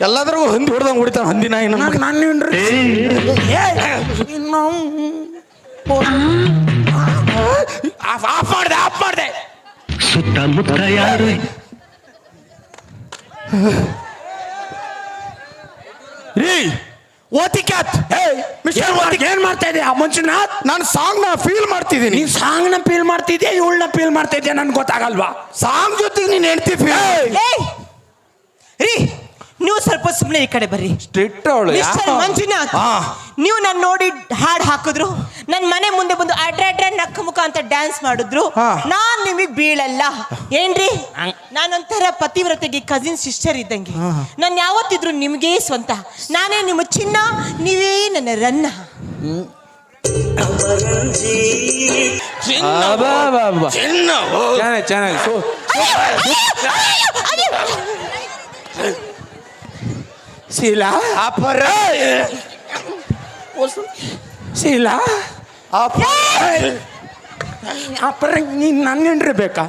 ಎಲ್ಲಾದ್ರೂ ಹಂದಿ ಹೊಡೆದಂಗೆ ಹೊಡಿತಾನ ಹಂದಿನ ಏನು ನಾನು ಏನ್ರಿ ಆಫ್ ಆಫ್ ಮಾಡಿದೆ ಆಫ್ ಮಾಡಿದೆ ಸುತ್ತಮುತ್ತ ಯಾರು ರೀ ಓತಿ ಕ್ಯಾತ್ ಹೇ ಮಿಸ್ಟರ್ ಓತಿ ಏನ್ ಮಾಡ್ತಾ ಇದೆಯಾ ಮನುಷ್ಯನ ನಾನು ಸಾಂಗ್ನ ಫೀಲ್ ಮಾಡ್ತಿದ್ದೀನಿ ನೀನ್ ಸಾಂಗ್ನ ಫೀಲ್ ಮಾಡ್ತಿದ್ಯಾ ಇವಳನ್ನ ಫೀಲ್ ಮಾಡ್ತಾ ಇದ್ಯಾ ನನ್ಗೆ ಗೊತ್ತಾಗಲ್ವಾ ಸಾಂಗ್ ಜೊತೆಗೆ ನೀನ್ ಹೆಂಡ್ತಿ ಫೀಲ್ ರೀ ನೀವು ಸ್ವಲ್ಪ ಸುಮ್ಮನೆ ಈ ಕಡೆ ಬರ್ರಿ. ಸ್ಟ್ರಿಕ್ಟ್ ಅವಳು ಮಿಸ್ಟರ್ ಮಂಜುನಾಥ್ ಹಾ. ನೀವು ನಾನು ನೋಡಿ ಹಾಡ್ ಹಾಕಿದ್ರು ನನ್ನ ಮನೆ ಮುಂದೆ ಬಂದು ಅಡ್ರ ಅಡ್ರ ನಕ್ಕ ಮುಖ ಅಂತ ಡ್ಯಾನ್ಸ್ ಮಾಡಿದ್ರು ಹಾ. ನಾನ್ ನಿಮಗೆ ಬೀಳಲ್ಲ. ಏನ್ರಿ? ನಾನೊಂಥರ ಪತಿವ್ರತೆಗೆ ಕಸಿನ್ ಸಿಸ್ಟರ್ ಇದ್ದಂಗೆ. ನಾನು ಯಾವತ್ತಿದ್ರು ನಿಮ್ಗೇ ಸ್ವಂತ. ನಾನೇ ನಿಮ್ಮ ಚಿನ್ನ ನೀವೇ ನನ್ನ ರನ್ನ. ಚೆನ್ನಾಗಿ ಚೆನ್ನಾಗಿ. ಸೊ ಶೀಲಾ ಅಪರ ಶೀಲಾ ಅಪ ಅಪರ ನೀನು ನನ್ನ ಬೇಕಾ?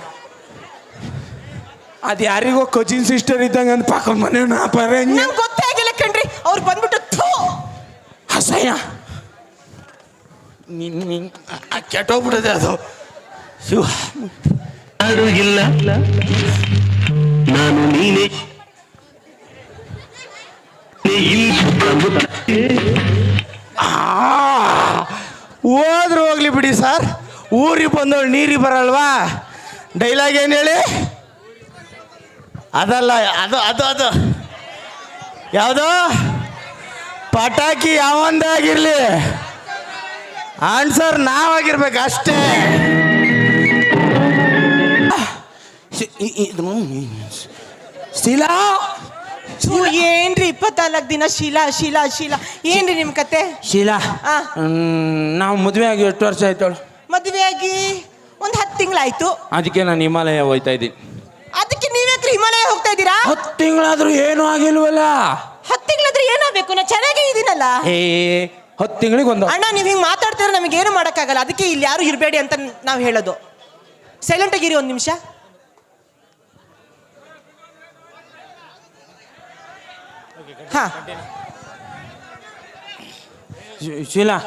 ಅದು ಯಾರಿಗೋ ಕಜಿನ್ ಸಿಸ್ಟರ್ ಇದ್ದಂಗೆ ಅಂತ ಪಾಕ ಮನೆ ಅಪರ ನಂಗೆ ಗೊತ್ತೇ ಆಗಿಲ್ಲ ಕಣ್ರಿ. ಅವ್ರು ಬಂದ್ಬಿಟ್ಟು ಥೂ! ಅಸಹ್ಯ ನೀನ್ ನೀನ್ ಕೆಟ್ಟೋಗ್ಬಿಟ್ಟಿದೆ ಅದು. ಶಿವ. ಯಾರು ಇಲ್ಲ. ನಾನು ನೀನೇ. ಹೋದ್ರು ಹೋಗ್ಲಿ ಬಿಡಿ ಸರ್. ಊರಿಗೆ ಬಂದವಳು ನೀರಿಗೆ ಬರಲ್ವಾ? ಡೈಲಾಗ್ ಏನು ಹೇಳಿ? ಅದಲ್ಲ, ಅದು ಅದು ಅದು. ಯಾವುದು? ಪಟಾಕಿ ಯಾವಂದಾಗಿರ್ಲಿ ಆನ್ಸರ್ ನಾವಾಗಿರ್ಬೇಕು ಅಷ್ಟೇ. ಶೀಲಾ ಏನ್ರಿ ಇಪ್ಪತ್ನಾಲ್ಕು ದಿನ ಶೀಲಾ ಶೀಲಾ ಶೀಲಾ. ಏನ್ರಿ ನಿಮ್ ಕತೆ? ಶೀಲಾ ಆ. ನಾವು ಮದುವೆ ಆಗಿ ಎಷ್ಟು ವರ್ಷ ಆಯ್ತಾಳು ಆಗಿ ಒಂದ್ ಹತ್ತು ತಿಂಗಳಾಯ್ತು. ಅದಕ್ಕೆ ನಾನು ಹಿಮಾಲಯ ಹೋಯ್ತಾ ಇದ್ದೀನಿ. ಅದಕ್ಕೆ ನೀವ್ಯಾಕ್ರಿ ಹಿಮಾಲಯ ಹೋಗ್ತಾ ಇದ್ದೀರಾ? ಹತ್ತು ತಿಂಗಳಾದ್ರೂ ಏನೂ ಆಗಿಲ್ವಲ್ಲ? ಹತ್ತು ತಿಂಗಳಾದ್ರೆ ಏನಾಗಬೇಕು? ನಾ ಚೆನ್ನಾಗೇ ಇದೀನಲ್ಲ. ಏ ಹತ್ತು ತಿಂಗಳಿಗೆ ಒಂದು ಅಣ್ಣ ನೀವು ಹಿಂಗೆ ಮಾತಾಡ್ತಿದ್ರೆ ನಮಗೆ ಏನು ಮಾಡೋಕ್ಕಾಗಲ್ಲ. ಅದಕ್ಕೆ ಇಲ್ಲಿ ಯಾರು ಇರಬೇಡಿ ಅಂತ ನಾವು ಹೇಳೋದು. ಸೈಲೆಂಟ್ ಆಗಿರಿ ಒಂದು ನಿಮಿಷ. ಹಾ. ಶೀಲಾ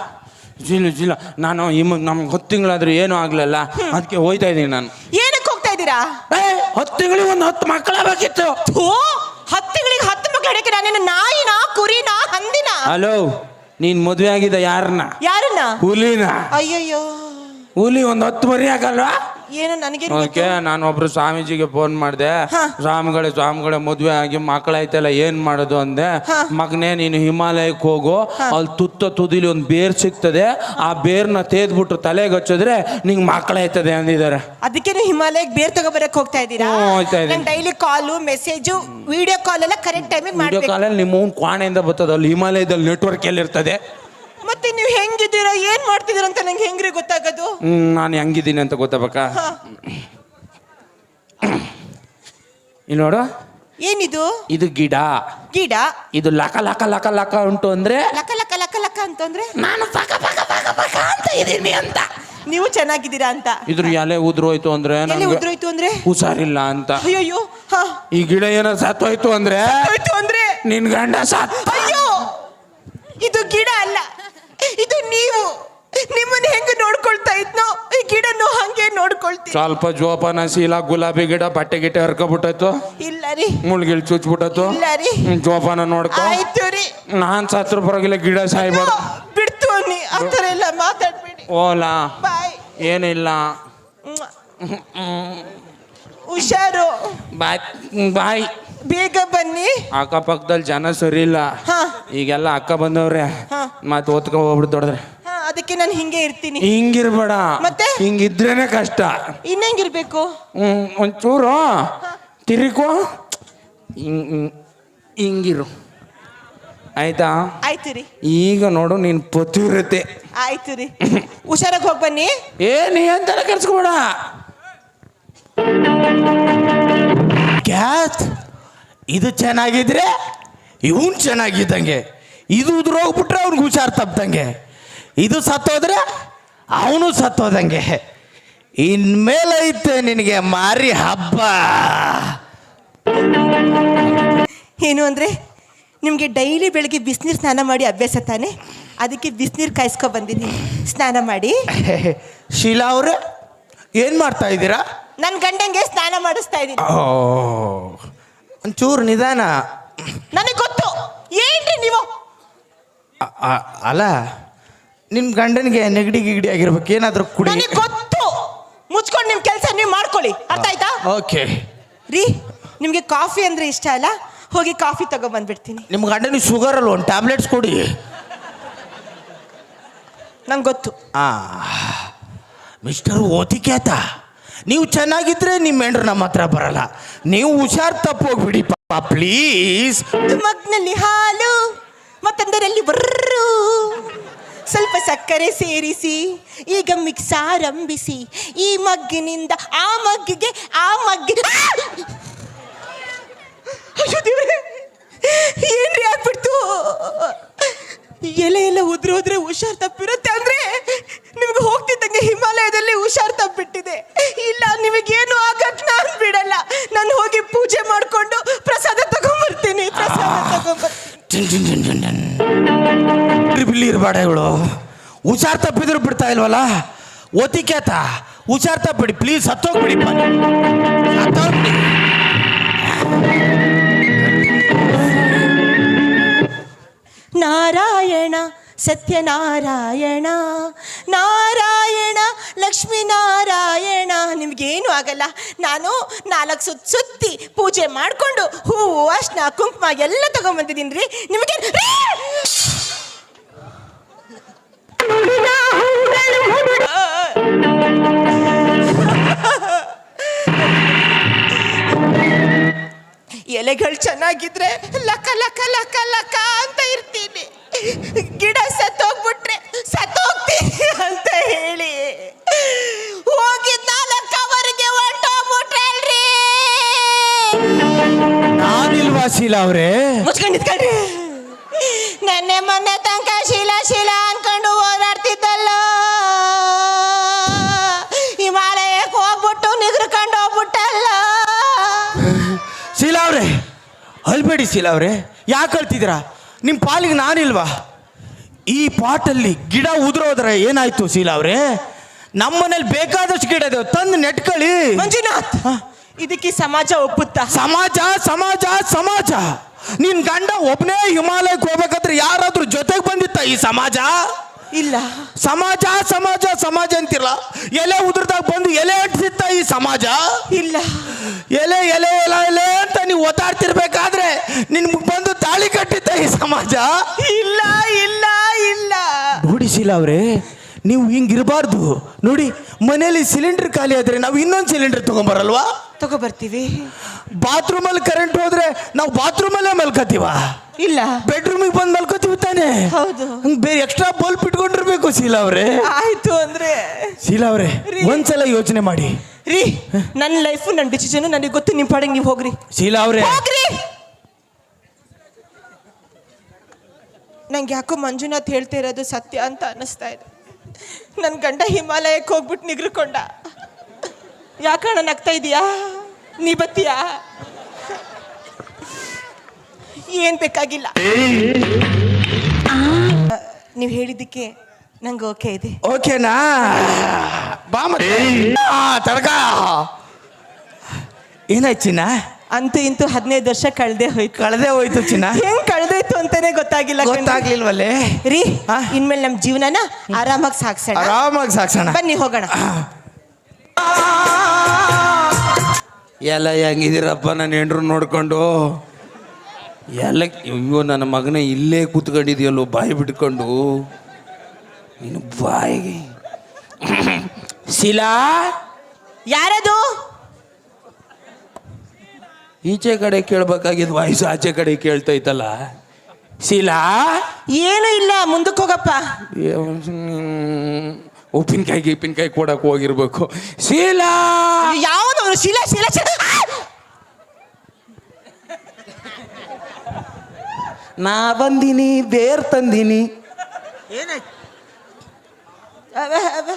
ಶೀಲ ಶೀಲಾ ನಾನು ಇಮ್ಮ ನಮ್ಗೆ ಹತ್ತು ತಿಂಗಳಾದ್ರೂ ಏನೂ ಆಗ್ಲಿಲ್ಲ. ಅದಕ್ಕೆ ಹೋಯ್ತಾ ಇದ್ದೀನಿ ನಾನು. ಏನಕ್ಕೆ ಹೋಗ್ತಾ ಇದ್ದೀರಾ? ಏ ಹತ್ತು ತಿಂಗಳಿಗೆ ಒಂದು ಹತ್ತು ಮಕ್ಕಳಾಗಬೇಕಿತ್ತು ಥೂ ಹತ್ತು ತಿಂಗಳಿಗೆ ಹತ್ತು ಮಕ್ಳು ಹಿಡಕ್ಕೆ ನಾನೇನು ನಾಯಿನ ಕುರಿನ ಹಂದಿನ? ಹಲೋ ನೀನ್ ಮದುವೆ ಆಗಿದ್ದ ಯಾರನ್ನ ಯಾರನ್ನ? ಹುಲಿನ. ಅಯ್ಯಯ್ಯೋ. ಹುಲಿ ಒಂದು ಹತ್ತು ಮರಿ ಆಗಲ್ವಾ? ಏನು ನನಗೆ ಓಕೆ ನಾನು ಒಬ್ರು ಸ್ವಾಮೀಜಿಗೆ ಫೋನ್ ಮಾಡಿದೆ. ರಾಮಗಳ ಸ್ವಾಮಿಗಳೇ ಸ್ವಾಮಿಗಳೇ ಮದುವೆ ಆಗಿ ಮಕ್ಕಳಾಯ್ತಲ್ಲ ಏನ್ ಮಾಡೋದು ಅಂದೆ. ಮಗನೇ ನೀನು ಹಿಮಾಲಯಕ್ಕೆ ಹೋಗು. ಅಲ್ಲಿ ತುತ್ತ ತುದಿಲಿ ಒಂದು ಬೇರ್ ಸಿಗ್ತದೆ. ಆ ಬೇರ್ನ ತೇದ್ಬಿಟ್ಟು ತಲೆಗೆ ಹಚ್ಚಿದ್ರೆ ನಿಂಗೆ ಮಕ್ಕಳಾಯ್ತದೆ ಅಂದಿದ್ದಾರೆ. ಅದಕ್ಕೆ ನೀವು ಹಿಮಾಲಯಕ್ಕೆ ಬೇರ್ ತಗೋಬರಕ್ ಹೋಗ್ತಾ ಇದ್ದೀರಾ? ಹ್ಞೂ, ಹೋಗ್ತಾ ಇದ್ದೀನಿ. ನಂಗೆ daily call message video call ಎಲ್ಲ ಕರೆಕ್ಟ್ ಟೈಮಿಗೆ ವಿಡಿಯೋ ಮಾಡ್ಬೇಕು. ಕಾಲಲ್ಲಿ ನಿಮ್ಮ ಕೋಣೆಯಿಂದ ಕ್ವಾಣೆಯಿಂದ ಬರ್ತದೆ. ಅಲ್ಲಿ ಹಿಮಾಲಯದಲ್ಲಿ ನೆಟ್ವರ್ಕ್ ಎಲ್ಲಿರ್ತದೆ? ಮತ್ತೆ ನೀವು ಹೆಂಗಿದ್ದೀರಾ? ಏನ್ ಮಾಡ್ತಿದ್ದೀರಾ ಅಂತ ನಂಗೆ ಹೆಂಗ್ರಿ ಗೊತ್ತಾಗೋದು? ಹ್ಮ್, ನಾನು ಹೆಂಗಿದ್ದೀನಿ ಅಂತ ಗೊತ್ತಾಗಬೇಕಾ? ಹಾ. ಇಲ್ಲಿ ನೋಡು. ಏನಿದು? ಇದು ಗಿಡ. ಗಿಡ? ಇದು ಲಕ ಲಕ ಲಕ ಲಕ ಉಂಟು ಅಂದ್ರೆ? ಲಕ ಲಕ ಲಕ ಲಕ ಅಂತಂದ್ರೆ ನಾನು ಪಕ ಪಕ ಪಕ ಪಕ ಅಂತ ಇದ್ದೀನಿ ಅಂತ. ನೀವು ಚೆನ್ನಾಗಿದ್ದೀರಾ ಅಂತ. ಇದ್ರ ಎಲೆ ಉದ್ರೋಯ್ತು ಅಂದ್ರೆ ಎಲ್ಲಿ ನಂಗೆ ಉದ್ರೋಯ್ತು ಅಂದ್ರೆ? ಹುಷಾರಿಲ್ಲ ಅಂತ. ಅಯ್ಯೋ ಹಾ. ಈ ಗಿಡ ಏನೋ ಸತ್ತೋಯ್ತು ಅಂದ್ರೆ? ಹೋಯ್ತು ಅಂದ್ರೆ? ನಿನ್ ಗಂಡ ಸತ್ ಅಯ್ಯೋ ಇದು ಗಿಡ ಅಲ್ಲ ಇದು ನೀವು ನಿಮ್ಮನ್ನ ಹೆಂಗೆ ನೋಡ್ಕೊಳ್ತಾ ಇದ್ನೋ? ಈ ಗಿಡನು ಹಂಗೆ ನೋಡ್ಕೊಳ್ತೀನಿ. ಸ್ವಲ್ಪ ಜೋಪಾನ ಶೀಲ ಗುಲಾಬಿ ಗಿಡ ಬಟ್ಟೆ ಗಿಟ್ಟೆ ಹರ್ಕೊಬಿಟ್ಟೈತು? ಇಲ್ಲ ರೀ. ಮುಳ್ಗಿಲ್ ಚುಚ್ಬಿಟ್ಟೈತು? ಇಲ್ಲ ರೀ. ಜೋಪಾನ ನೋಡ್ಕೊ. ಆಯ್ತು ರೀ. ನಾನ್ ಸತ್ರ ಬರೋಗಿಲ್ಲ ಗಿಡ ಸಾಯ್ಬಾರ್ದು. ಬಿಡ್ತು ನೀ ಆ ಥರ ಎಲ್ಲ ಮಾತಾಡ್ಬೇಡಿ. ಓಲಾ. ಬಾಯ್. ಏನಿಲ್ಲ. ಹುಷಾರು. ಬಾಯ್ ಬಾಯ್. ಬೇಗ ಬನ್ನಿ. ಅಕ್ಕಪಕ್ಕದಲ್ಲಿ ಜನ ಸರಿ ಇಲ್ಲ. ಹಾ. ಈಗೆಲ್ಲ ಅಕ್ಕ ಬಂದವ್ರೆ. ಮತ್ತೆ ಓದ್ಕೊ ಹೋಗ್ಬಿಟ್ಟು ದೊಡ್ಡ್ರೆ ಹಾ ಅದಕ್ಕೆ ನಾನು ಹಿಂಗೆ ಇರ್ತೀನಿ. ಹಿಂಗಿರ್ಬೇಡ. ಮತ್ತೆ? ಹಿಂಗಿದ್ರೇನೆ ಕಷ್ಟ. ಇನ್ನೆಂಗಿರ್ಬೇಕು ಹ್ಮ್, ಒಂಚೂರು. ತಿರುಕೋ ಹಿಂಗ್ ಹಿಂಗ್- ಹಿಂಗಿರು. ಆಯ್ತಾ? ಆಯ್ತು ರೀ. ಈಗ ನೋಡು ನೀನ್ ಪತಿವ್ರತೆ ಆಯ್ತು ರೀ. ಹುಷಾರಾಗಿ ಹೋಗಿ ಬನ್ನಿ. ಏ ನೀ ಅಂತೆಲ್ಲ ಕರ್ಸ್ಕೊಬೇಡ ಕ್ಯಾತ್ ಇದು ಚೆನ್ನಾಗಿದ್ರೆ ಇವನ್ ಚೆನ್ನಾಗಿದ್ದಂಗೆ. ಇದು ಉದ್ರೋಗ್ಬಿಟ್ರೆ ಅವ್ನಿಗೆ ಹುಷಾರ್ ತಪ್ಪದಂಗೆ ಇದು ಸತ್ತೋದ್ರೆ ಅವನು ಸತ್ತೋದಂಗೆ. ಇನ್ಮೇಲೆ ಐತೆ ನಿನಗೆ ಮಾರಿ ಹಬ್ಬ. ಏನು ಅಂದರೆ ನಿಮಗೆ ಡೈಲಿ ಬೆಳಗ್ಗೆ ಬಿಸಿನೀರು ಸ್ನಾನ ಮಾಡಿ ಅಭ್ಯಾಸ ತಾನೆ? ಅದಕ್ಕೆ ಬಿಸಿನೀರು ಕಾಯಿಸ್ಕೊ ಬಂದಿದ್ದೀನಿ. ಸ್ನಾನ ಮಾಡಿ. ಶೀಲಾ ಅವ್ರೆ ಏನು ಮಾಡ್ತಾ ಇದ್ದೀರಾ? ನನ್ನ ಗಂಡಂಗೆ ಸ್ನಾನ ಮಾಡಿಸ್ತಾ ಇದ್ದೀನಿ. ಓ ಒಂಚೂರು ನಿಧಾನ. ನನಗೆ ಗೊತ್ತು. ಏನ್ರಿ ನೀವು? ಅ- ಅ- ಅಲ್ಲ ನಿಮ್ಮ ಗಂಡನಿಗೆ ನೆಗಡಿ ಗಿಗಡಿ ಆಗಿರ್ಬೇಕು ಏನಾದರೂ ಕುಡಿ. ನನಗೆ ಗೊತ್ತು. ಮುಚ್ಕೊಂಡು ನಿಮ್ಮ ಕೆಲಸ ನೀವು ಮಾಡ್ಕೊಳ್ಳಿ. ಅರ್ಥ ಆಯ್ತಾ? ಓಕೆ. ರೀ ನಿಮಗೆ ಕಾಫಿ ಅಂದ್ರೆ ಇಷ್ಟ ಅಲ್ಲ? ಹೋಗಿ ಕಾಫಿ ತಗೊಂಡ್ಬಂದ್ಬಿಡ್ತೀನಿ ನಿಮ್ಮ ಗಂಡನಿಗೆ ಶುಗರ್ ಅಲ್ಲ ಒಂದು ಟ್ಯಾಬ್ಲೆಟ್ಸ್ ಕೊಡಿ. ನಂಗೆ ಗೊತ್ತು. ಆ ಮಿಸ್ಟರ್ ಓತಿಕ್ಯಾತ ನೀವು ಚೆನ್ನಾಗಿದ್ರೆ ನಿಮ್ಮ ಹೆಂಡ್ರು ನಮ್ಮ ಹತ್ರ ಬರಲ್ಲ. ನೀವು ಹುಷಾರ್ ತಪ್ಪೋಗ್ಬಿಡಿ ಪಾಪ ಪ್ಲೀಸ್ ಮಗ್ನಲ್ಲಿ ಹಾಲು ಮತ್ತೊಂದರಲ್ಲಿ ಬರ್ರು. ಸ್ವಲ್ಪ ಸಕ್ಕರೆ ಸೇರಿಸಿ, ಈಗ ಮಿಕ್ಸ್ ಆರಂಭಿಸಿ. ಈ ಮಗ್ಗಿನಿಂದ ಆ ಮಗ್ಗಿಗೆ ಆ ಮಗ್ಗಿ ಏನ್ರಿ ಆಗ್ಬಿಡ್ತು? ಎಲೆ ಎಲ್ಲ ಉದ್ರೋದ್ರೆ ಹುಷಾರ್ ತಪ್ಪಿರುತ್ತೆ ಅಂದ್ರೆ ನಿಮ್ಗೆ ಹೋಗ್ತಿದ್ದಂಗೆ ಹಿಮಾಲಯದಲ್ಲಿ ಹುಷಾರ್ ತಪ್ಪಿಟ್ಟಿದೆ. ಇಲ್ಲ, ನಿಮಗೇನು ಆಗಕ್ ನಾನು ಬಿಡಲ್ಲ. ನಾನು ಹೋಗಿ ಪೂಜೆ ಮಾಡಿಕೊಂಡು ಪ್ರಸಾದ ತಗೊಂಡ್ಬರ್ತೀನಿ ಪ್ರಸಾದ ತಗೊಂಬರ್ತೀನಿ. ಬಿಲ್ಲಿ ಇರಬೇಡ ಇವಳು. ಹುಷಾರ್ ತಪ್ಪಿದ್ರು ಬಿಡ್ತಾ ಇಲ್ವಲ್ಲ? ಒತಿಕೇತ ಹುಷಾರ್ ತಪ್ಪಿಡಿ ಪ್ಲೀಸ್ ಹತ್ತೋಗ್ಬಿಡಿ ಹತ್ತೋಗ್ಬಿಡಿ ನಾರಾಯಣ, ಸತ್ಯನಾರಾಯಣ. ನಾರಾಯಣ, ಲಕ್ಷ್ಮೀನಾರಾಯಣ. ನಿಮ್ಗೇನು ಆಗಲ್ಲ. ನಾನು ನಾಲ್ಕು ಸುತ್ತ ಸುತ್ತಿ ಪೂಜೆ ಮಾಡಿಕೊಂಡು ಹೂವು ಅಷ್ಟ ಕುಂಕುಮ ಎಲ್ಲ ತಗೊಂಡ್ಬಂದಿದ್ದೀನಿ ರೀ. ನಿಮಗೆ ಎಲೆಗಳು ಚೆನ್ನಾಗಿದ್ರೆ ಲಕ ಲಕ ಲಕ ಲಕ ಅಂತ ಇರ್ತೀನಿ. ಗಿಡ ಸತ್ತೋಗ್ಬಿಟ್ರೆ ಸತ್ತೋಗ್ತೀನಿ ಅಂತ ಹೇಳಿ. ಹೋಗಿದ್ದವರಿಗೆ ನಾಲ್ಕವರೆಗೆ ಹೊಂಟೋಗ್ಬಿಟ್ರಲ್ರಿ ನಾನಿಲ್ವಾ ಶೀಲಾ ಅವರೇ? ಮುಚ್ಕೊಂಡು ನಿಂತ್ಕೊಳ್ರಿ. ನೆನ್ನೆ ಮೊನ್ನೆ ತನಕ ಶೀಲಾ ಶೀಲಾ ಅನ್ಕೊಂಡು ಓಡಾಡ್ತಿದ್ದಲ್ಲ ಹಿಮಾಲಯಕ್ಕೆ ಹೋಗ್ಬಿಟ್ಟು ನಿಗ್ರಕೊಂಡು ಹೋಗ್ಬಿಟ್ಟಲ್ಲ. ಶೀಲಾ ಅವ್ರೆ ಅಲ್ಬೇಡಿ ಶೀಲಾ ಅವ್ರೆ ಯಾಕೆ ಅಳ್ತಿದ್ದೀರಾ? ನಿಮ್ಮ ಪಾಲಿಗೆ ನಾನಿಲ್ವಾ? ಈ ಪಾಟಲ್ಲಿ ಗಿಡ ಉದುರೋದ್ರೆ ಏನಾಯ್ತು ಶೀಲಾ ನಮ್ಮ ನಮ್ಮನೇಲಿ ಬೇಕಾದಷ್ಟು ಗಿಡ ಇದೆ ತಂದು ನೆಟ್ಕೊಳ್ಳಿ. ಮಂಜುನಾಥ್ ಇದಕ್ಕೆ ಸಮಾಜ ಒಪ್ಪುತ್ತಾ? ಸಮಾಜ ಸಮಾಜ ಸಮಾಜ. ನಿನ್ ಗಂಡ ಒಬ್ಬನೇ ಹಿಮಾಲಯಕ್ಕೆ ಹೋಗ್ಬೇಕಾದ್ರೆ ಯಾರಾದ್ರೂ ಜೊತೆಗೆ ಬಂದಿತ್ತ ಈ ಸಮಾಜ? ಇಲ್ಲ. ಸಮಾಜ ಸಮಾಜ ಸಮಾಜ ಅಂತಿಲ್ಲ ಎಲೆ ಉದುರ್ದಾಗ ಬಂದು ಎಲೆ ಅಂಟಿಸಿತ್ತ ಈ ಸಮಾಜ? ಇಲ್ಲ. ಎಲೆ ಎಲೆ ಎಲೆ ಎಲೆ ಅಂತ ನೀವು ಒತ್ತಾಡ್ತಿರ್ಬೇಕಾದ್ರೆ ನಿನ್ಗೆ ಬಂದು ತಾಳಿ ಕಟ್ಟಿತ್ತ ಈ ಸಮಾಜ? ಇಲ್ಲ ಇಲ್ಲ ಇಲ್ಲ. ನೋಡಿ ಶೀಲಾ ಅವ್ರೆ. ನೀವು ಹಿಂಗಿರಬಾರ್ದು. ನೋಡಿ ಮನೆಯಲ್ಲಿ ಸಿಲಿಂಡರ್ ಖಾಲಿ ಆದರೆ ನಾವು ಇನ್ನೊಂದು ಸಿಲಿಂಡರ್ ತಗೊಂಬರಲ್ವಾ? ತಗೋಬರ್ತೀವಿ. ಬಾತ್ರೂಮಲ್ಲಿ ಕರೆಂಟ್ ಹೋದ್ರೆ ನಾವು ಬಾತ್ರೂಮಲ್ಲೇ ಮಲ್ಕೋತೀವ? ಇಲ್ಲ. ಬೆಡ್ರೂಮಿಗೆ ಬಂದು ಮಲ್ಕೋತೀವಿ ತಾನೆ? ಹೌದು. ಬೇರೆ ಎಕ್ಸ್ಟ್ರಾ ಬಲ್ಬ್ ಇಟ್ಕೊಂಡಿರ್ಬೇಕು ಶೀಲಾ ಅವ್ರೆ. ಆಯ್ತು ಅಂದ್ರೆ ಶೀಲಾ ಅವ್ರೆ. ಒಂದ್ಸಲ ಯೋಚನೆ ಮಾಡಿ. ರೀ ನನ್ನ ಲೈಫ್ ನನ್ನ ಡಿಸಿಷನ್ ನನಗೆ ಗೊತ್ತು ನಿಮ್ಮ ಪಾಡಿಗೆ ನೀವು ಹೋಗ್ರಿ. ಶೀಲಾ ಅವ್ರೆ. ಹೋಗ್ರಿ! ನಂಗೆ ಯಾಕೋ ಮಂಜುನಾಥ್ ಹೇಳ್ತಾ ಇರೋದು ಸತ್ಯ ಅಂತ ಅನ್ನಿಸ್ತಾ ಇದೆ. ನನ್ನ ಗಂಡ ಹಿಮಾಲಯಕ್ಕೆ ಹೋಗ್ಬಿಟ್ಟು ನಿಗ್ರಕೊಂಡ. ಯಾಕಣ ನಗ್ತಾ ಇದೀಯಾ? ನೀ ಬತ್ತೀಯಾ? ಏನ್ ಬೇಕಾಗಿಲ್ಲ. ನೀವು ಹೇಳಿದ್ದಕ್ಕೆ ನಂಗೆ ಓಕೆ ಇದೆ. ಓಕೆನಾ? ಬಾ ಮತ್ತೆ. ಆ, ತಡ್ಕ. ಏನಾಯ್ತು ಚಿನ್ನ? ಅಂತೂ ಇಂತೂ ಹದಿನೈದು ವರ್ಷ ಕಳೆದೇ ಹೋಯ್ತು. ಕಳೆದೇ ಹೋಯ್ತು ಚಿನ್ನ. ಹೆಂಗ್ ಕಳೆದೋಯ್ತು ಅಂತಾನೆ ಗೊತ್ತಾಗಿಲ್ಲ. ಗೊತ್ತಾಗ್ಲಿಲ್ವಲ್ಲೇ? ರೀ? ಇನ್ಮೇಲೆ ನಮ್ಮ ಜೀವನನ ಆರಾಮಾಗಿ ಸಾಕ್ಸೋಣ ಆರಾಮಾಗಿ ಸಾಕ್ಸೋಣ ಬನ್ನಿ ಹೋಗೋಣ. ಎಲ್ಲ ಹೆಂಗಿದ್ದೀರಪ್ಪ ನಾನು ಹೆಂಡ್ರು ನೋಡ್ಕೊಂಡು? ಎಲ್ಲ ಅಯ್ಯೋ ನನ್ನ ಮಗನ ಇಲ್ಲೇ ಕೂತ್ಕೊಂಡಿದ್ಯಲ್ಲೋ ಬಾಯಿ ಬಿಟ್ಕೊಂಡು. ನೀನು ಬಾಯಿಗೆ. ಶಿಲಾ? ಯಾರದು? ಈಚೆ ಕಡೆ ಕೇಳ್ಬೇಕಾಗಿದ್ದು ವಾಯ್ಸು ಆಚೆ ಕಡೆ ಕೇಳ್ತೈತಲ್ಲ? ಶಿಲಾ? ಏನು ಇಲ್ಲ ಮುಂದಕ್ಕೆ ಹೋಗಪ್ಪ. ಉಪ್ಪಿನಕಾಯಿ ಗಿಪ್ಪಿನಕಾಯಿ ಕೊಡಕ್ಕೆ ಹೋಗಿರ್ಬೇಕು. ಶೀಲಾ? ಯಾವುದು? ಶೀಲಾ ಶೀಲಾ ಶಿಲ. ನಾ ಬಂದಿನಿ ಬೇರ್ ತಂದಿನಿ. ಅವ, ಅವ,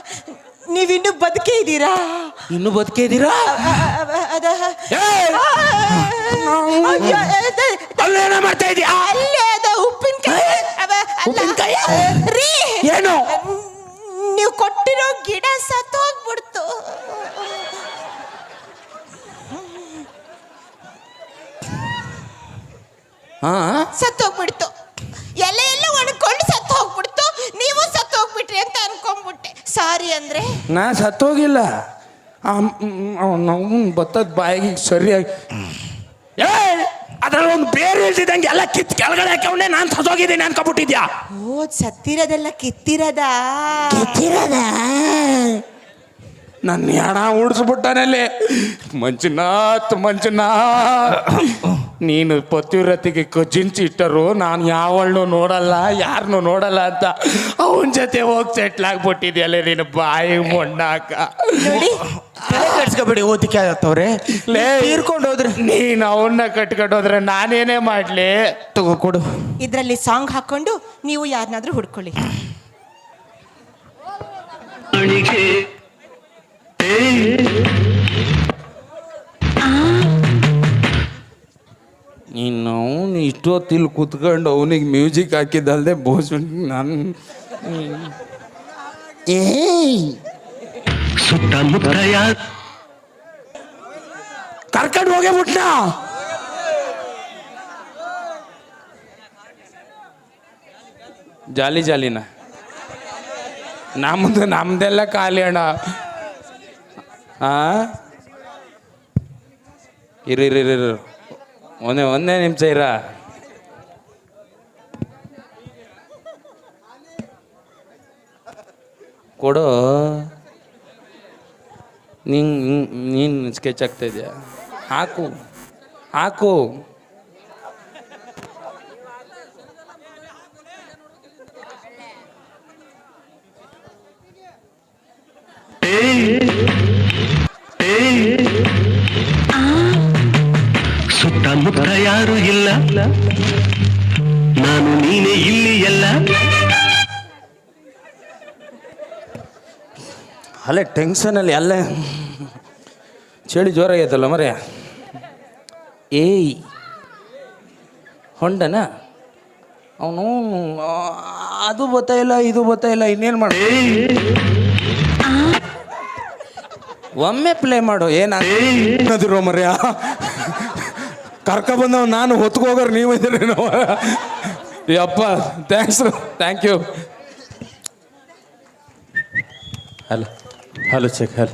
ನೀವಿನ್ನು ಬದುಕೇ ಇದ್ದೀರಾ? ಇನ್ನು ಬದುಕೇ ಇದ್ದೀರಾ? ಅಲ್ಲೇನ ಮಾಡ್ತಾ ಇದೀಯ? ಅಲ್ಲೇ ಅದ ಉಪ್ಪಿನಕಾಯಿ. ಉಪ್ಪಿನಕಾಯಿ? ರೀ. ಏನು? ನೀವು ಕೊಟ್ಟಿರೋ ಗಿಡ ಸತ್ತೋಗ್ಬಿಡ್ತು ಸತ್ತೋಗ್ಬಿಡ್ತು ಎಲ್ಲ ಎಲ್ಲ ಒಣಕೊಂಡು ಸತ್ತು ಸತ್ತು ಹೋಗ್ಬಿಟ್ರಿ ಅಂತ ಅನ್ಕೊಂಡ್ಬಿಟ್ಟೆ ಸಾರಿ ಅಂದ್ರೆ? ನಾ ಸತ್ತೋಗಿಲ್ಲ. ನಾವು ಬತ್ತದ ಬಾಯಿಗೆ ಸರಿಯಾಗಿ. ಏ ಅದ್ರಲ್ಲಿ ಒಂದು ಬೇರೆ ಇಲ್ದಿದ್ದಂಗೆ ಎಲ್ಲ ಕಿತ್ ಕೆಳಗಡೆ ಹಾಕೊಂಡೆ ನಾನು ಸತ್ತೋಗಿದ್ದೀನಿ ಅನ್ಕೊಬಿಟ್ಟಿದ್ಯಾ ಓ ಸತ್ತಿರೋದೆಲ್ಲ ಕಿತ್ತಿರೋದ? ನನ್ನ ಹೆಣ ಉಡ್ಸ್ಬಿಟ್ಟಾನಲ್ಲಿ ಮಂಜುನಾಥ್ ಮಂಜುನಾಥ್. ನೀನು ಪತಿವ್ರತಿಗೆ ಕಜಿನ್ಸಿ ಇಟ್ಟರು ನಾನು ಯಾವಳನ್ನು ನೋಡಲ್ಲ ಯಾರನ್ನು ನೋಡಲ್ಲ ಅಂತ ಅವನ ಜೊತೆ ಹೋಗಿ ಸೆಟ್ಲ್ ಆಗ್ಬಿಟ್ಟಿದ್ಯಲ್ಲ ನೀನು ಬಾಯಿ ಮೊಣ್ಣಾಕ. ನೋಡಿ ತಲೆ ಕೆಡ್ಸ್ಕೊಬೇಡಿ ಓದಿಕೆ ಆಗತ್ತವ್ರೆ. ಲೇ. ತೀರ್ಕೊಂಡು ಹೋದ್ರೆ ನೀನು ಅವನ್ನ ಕಟ್ಕೊಂಡು ಹೋದ್ರೆ ನಾನೇನೇ ಮಾಡ್ಲಿ? ತಗೋ ಕೊಡು. ಇದರಲ್ಲಿ ಸಾಂಗ್ ಹಾಕೊಂಡು ನೀವು ಯಾರನ್ನಾದ್ರೂ ಹುಡ್ಕೊಳ್ಳಿ. ನೀನು ಅವನು ಇಷ್ಟೊತ್ತಿಲ್ಲಿ ಕುತ್ಕೊಂಡು ಅವನಿಗೆ ಮ್ಯೂಸಿಕ್ ಹಾಕಿದ್ದಲ್ದೆ ಬೋಸ್ ನಾನು ಸುತ್ತಮುತ್ತ ಯಾರು ಕರ್ಕೊಂಡು ಹೋಗೇ ಬಿಟ್ಟ ಜಾಲಿ ಜಾಲಿನ. ನಮ್ದು ನಮ್ದೆಲ್ಲ ಖಾಲಿ ಅಣ್ಣ. ಆ? ಇರು ಒಂದೇ ಒಂದೇ ನಿಮಿಷ ಇರ. ಕೊಡು. ನೀನ್ ನೀನು ಸ್ಕೆಚ್ ಆಗ್ತಾ ಇದೆಯಾ? ಹಾಕು. ಹಾಕು. ಯಾರು ಇಲ್ಲ. ನಾನು ನೀನೆ ಇಲ್ಲಿ ಎಲ್ಲ. ಅಲ್ಲೇ ಟೆನ್ಷನಲ್ಲಿ ಅಲ್ಲೇ ಚಳಿ ಜೋರಾಗೈತಲ್ಲ ಮರೆ ಏಯ್. ಹೊಂಡನ? ಅವನು ಅದು ಬತ್ತಾ ಇಲ್ಲ ಇದು ಬತ್ತಾ ಇಲ್ಲ ಇನ್ನೇನು ಮಾಡು ಒಮ್ಮೆ ಪ್ಲೇ ಮಾಡು ಏನಾದ್ರು ಮರ್ಯ ಕರ್ಕ ಬಂದವ ನಾನು ಹೊತ್ಕೋಗೋರು ನೀವು ಇದ್ದೀರೇನೋ ಯಪ್ಪ thanks thank you hello hello check hello